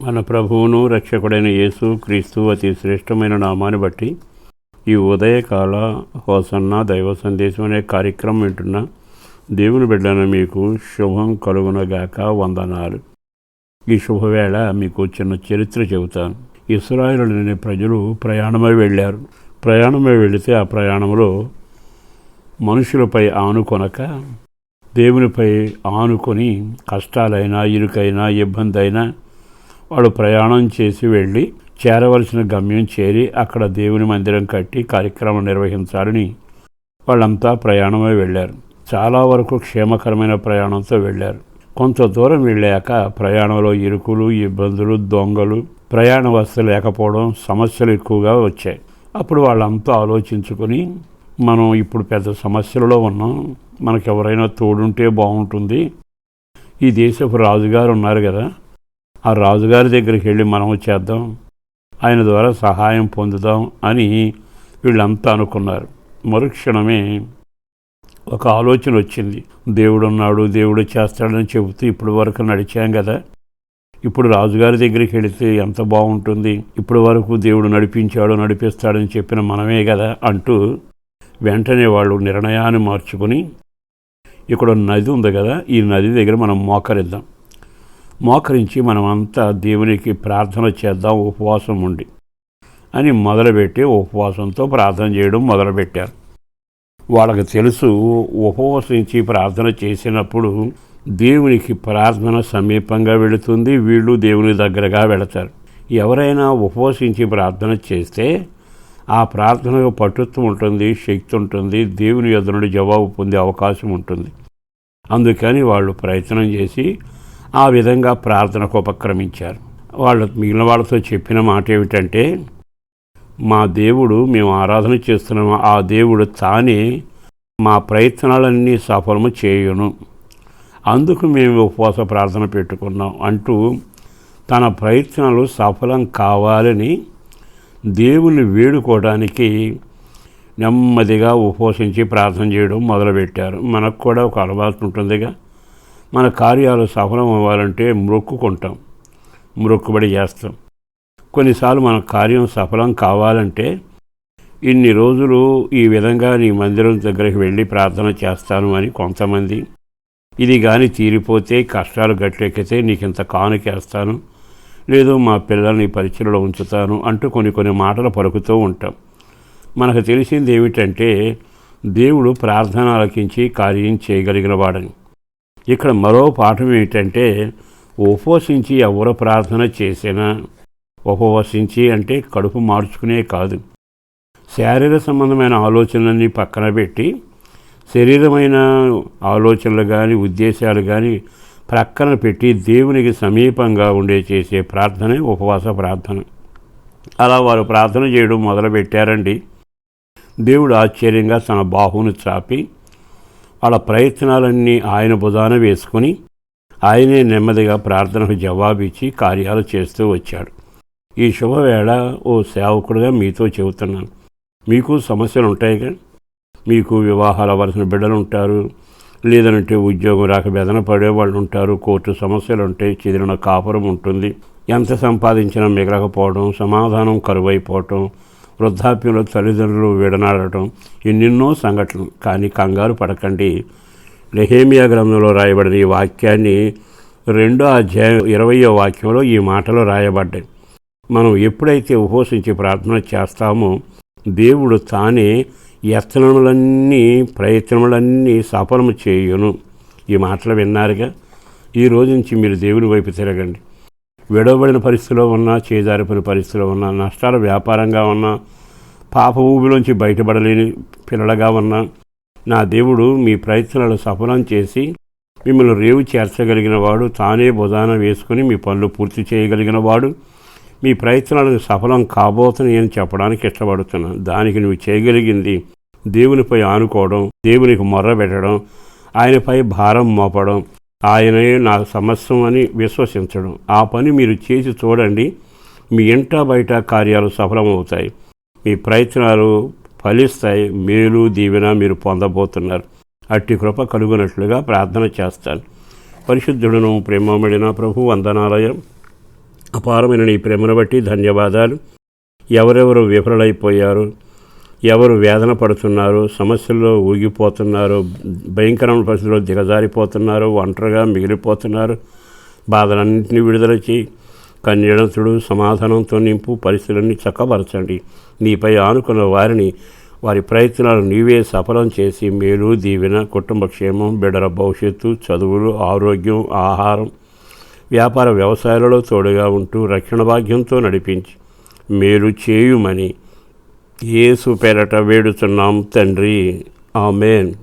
మన ప్రభువును రక్షకుడైన యేసు క్రీస్తు అతి శ్రేష్టమైన నామాన్ని బట్టి ఈ ఉదయకాల హోసన్న దైవ సందేశం అనే కార్యక్రమం వింటున్న దేవుని బిడ్డను మీకు శుభం కలుగునగాక వందనాలు. ఈ శుభవేళ మీకు చిన్న చరిత్ర చెబుతాను. ఇస్రాయిలుని ప్రజలు ప్రయాణమై వెళ్ళారు. ప్రయాణమై వెళితే ఆ ప్రయాణంలో మనుషులపై ఆనుకొనక దేవునిపై ఆనుకొని కష్టాలైనా ఇరుకైనా ఇబ్బంది అయినా వాళ్ళు ప్రయాణం చేసి వెళ్ళి చేరవలసిన గమ్యం చేరి అక్కడ దేవుని మందిరం కట్టి కార్యక్రమం నిర్వహించాలని వాళ్ళంతా ప్రయాణమై వెళ్ళారు. చాలా వరకు క్షేమకరమైన ప్రయాణంతో వెళ్ళారు. కొంత దూరం వెళ్ళాక ప్రయాణంలో ఇరుకులు ఇబ్బందులు దొంగలు ప్రయాణ వసతి లేకపోవడం సమస్యలు ఎక్కువగా వచ్చాయి. అప్పుడు వాళ్ళంతా ఆలోచించుకొని మనం ఇప్పుడు పెద్ద సమస్యలలో ఉన్నాం. మనకెవరైనా తోడుంటే బాగుంటుంది. ఈ దేశపు రాజుగారు ఉన్నారు కదా ఆ రాజుగారి దగ్గరికి వెళ్ళి మనం చేద్దాం ఆయన ద్వారా సహాయం పొందుదాం అని వీళ్ళంతా అనుకున్నారు. మరుక్షణమే ఒక ఆలోచన వచ్చింది. దేవుడు ఉన్నాడు దేవుడు చేస్తాడని చెబుతూ ఇప్పటి వరకు నడిచాం కదా. ఇప్పుడు రాజుగారి దగ్గరికి వెళితే ఎంత బాగుంటుంది. ఇప్పటి వరకు దేవుడు నడిపించాడు నడిపిస్తాడని చెప్పిన మనమే కదా అంటూ వెంటనే వాళ్ళు నిర్ణయాన్ని మార్చుకొని ఇక్కడ నది ఉంది కదా ఈ నది దగ్గర మనం మోకరిద్దాం. మోకరించి మనమంతా దేవునికి ప్రార్థన చేద్దాం ఉపవాసం ఉండి అని మొదలుపెట్టి ఉపవాసంతో ప్రార్థన చేయడం మొదలుపెట్టారు. వాళ్ళకి తెలుసు ఉపవసించి ప్రార్థన చేసినప్పుడు దేవునికి ప్రార్థన సమీపంగా వెళుతుంది వీళ్ళు దేవుని దగ్గరగా వెళతారు. ఎవరైనా ఉపవసించి ప్రార్థన చేస్తే ఆ ప్రార్థనకు పట్టుత్వం ఉంటుంది శక్తి ఉంటుంది దేవుని యొద్ద జవాబు పొందే అవకాశం ఉంటుంది. అందుకని వాళ్ళు ప్రయత్నం చేసి ఆ విధంగా ప్రార్థనకు ఉపక్రమించారు వాళ్ళు మిగిలిన వాళ్ళతో చెప్పిన మాట ఏమిటంటే మా దేవుడు మేము ఆరాధన చేస్తున్నాము? ఆ దేవుడు తానే మా ప్రయత్నాలన్నీ సఫలము చేయును. అందుకు మేము ఉపవాస ప్రార్థన పెట్టుకున్నాం అంటూ తన ప్రయత్నాలు సఫలం కావాలని దేవుని వేడుకోవడానికి నెమ్మదిగా ఉపవసించి ప్రార్థన చేయడం మొదలుపెట్టారు. మనకు కూడా ఒక అలవాటు ఉంటుందిగా. మన కార్యాలు సఫలం అవ్వాలంటే మొక్కుకుంటాం మొక్కుబడి చేస్తాం. కొన్నిసార్లు మన కార్యం సఫలం కావాలంటే ఇన్ని రోజులు ఈ విధంగా నీ మందిరం దగ్గరికి వెళ్ళి ప్రార్థన చేస్తాను అని కొంతమంది. ఇది కానీ తీరిపోతే కష్టాలు గట్టెక్కితే నీకు ఇంత కానుకేస్తాను. లేదు మా పిల్లల్ని పరిచయలో ఉంచుతాను అంటూ కొన్ని కొన్ని మాటలు పలుకుతూ ఉంటాం. మనకు తెలిసింది ఏమిటంటే దేవుడు ప్రార్థన ఆలకించి కార్యం చేయగలిగిన వాడని ఇక్కడ మరో పాఠం ఏంటంటే ఉపవసించి ఎవరు ప్రార్థన చేసినా ఉపవసించి అంటే కడుపు మార్చుకునే కాదు. శారీర సంబంధమైన ఆలోచనలన్నీ పక్కన పెట్టి శరీరమైన ఆలోచనలు కానీ ఉద్దేశాలు కానీ ప్రక్కన పెట్టి దేవునికి సమీపంగా ఉండే చేసే ప్రార్థనే ఉపవాస ప్రార్థన. అలా వారు ప్రార్థన చేయడం మొదలుపెట్టారండి. దేవుడు ఆశ్చర్యంగా తన బాహును చాపి వాళ్ళ ప్రయత్నాలన్నీ ఆయన భుజాన వేసుకొని ఆయనే నెమ్మదిగా ప్రార్థనకు జవాబిచ్చి కార్యాలు చేస్తూ వచ్చాడు. ఈ శుభవేళ ఓ సేవకుడుగా మీతో చెబుతున్నాను. మీకు సమస్యలు ఉంటాయిగా మీకు వివాహాలు అవ్వాల్సిన బిడ్డలు ఉంటారు లేదంటే ఉద్యోగం రాక బెదన పడే వాళ్ళు ఉంటారు కోర్టు సమస్యలు ఉంటాయి చెదిరిన కాపురం ఉంటుంది. ఎంత సంపాదించినా మిగలకపోవడం సమాధానం కరువైపోవటం వృద్ధాప్యంలో తల్లిదండ్రులు విడనాడటం ఎన్నెన్నో సంఘటనలు. కానీ కంగారు పడకండి. లెహేమియా గ్రంథంలో రాయబడిన ఈ వాక్యాన్ని రెండో అధ్యాయం ఇరవయో వాక్యంలో ఈ మాటలు రాయబడ్డాయి. మనం ఎప్పుడైతే ఉపోసించి ప్రార్థన చేస్తామో దేవుడు తానే యత్నములన్నీ ప్రయత్నములన్నీ సఫలము చేయును. ఈ మాటలు విన్నారుగా? ఈ రోజు నుంచి మీరు దేవుని వైపు తిరగండి. విడవబడిన పరిస్థితిలో ఉన్నా చేదారిపోయిన పరిస్థితిలో ఉన్నా నష్టాల వ్యాపారంగా ఉన్నా పాప ఊబిలోంచి బయటపడలేని పిల్లలుగా ఉన్నా నా దేవుడు మీ ప్రయత్నాలు సఫలం చేసి మిమ్మల్ని రేవు చేర్చగలిగిన వాడు తానే బుధాన వేసుకుని మీ పనులు పూర్తి చేయగలిగిన వాడు. మీ ప్రయత్నాలకు సఫలం కాబోతున్నాయి అని చెప్పడానికి ఇష్టపడుతున్నాను దానికి నువ్వు చేయగలిగింది దేవునిపై ఆనుకోవడం దేవునికి మొర్ర పెట్టడం ఆయనపై భారం మోపడం ఆయనే నా సమస్యం అని విశ్వసించడం. ఆ పని మీరు చేసి చూడండి. మీ ఇంట బయట కార్యాలు సఫలమవుతాయి. మీ ప్రయత్నాలు ఫలిస్తాయి. మేలు దీవెన మీరు పొందబోతున్నారు. అట్టి కృప కలుగునట్లుగా ప్రార్థన చేస్తాను. పరిశుద్ధుడును ప్రేమమడిన ప్రభు వందనాలయం. అపారమైన నీ ప్రేమను బట్టి ధన్యవాదాలు. ఎవరెవరు విఫలైపోయారు? ఎవరు వేదన పడుతున్నారు? సమస్యల్లో ఊగిపోతున్నారు? భయంకరమైన పరిస్థితుల్లో దిగజారిపోతున్నారు? ఒంటరిగా మిగిలిపోతున్నారు? బాధలన్నింటినీ విడుదల చేయి. కన్యడంతుడు సమాధానంతో నింపు పరిస్థితులన్నీ చక్కబరచండి. నీపై ఆనుకున్న వారిని వారి ప్రయత్నాలు నీవే సఫలం చేసి మేలు దీవెన కుటుంబ క్షేమం బిడల భవిష్యత్తు చదువులు ఆరోగ్యం ఆహారం వ్యాపార వ్యవసాయాలలో తోడుగా ఉంటూ రక్షణ భాగ్యంతో నడిపించి మేలు చేయుమని ఏసు పేరట వేడుచున్నాం తండ్రి. ఆమెన్.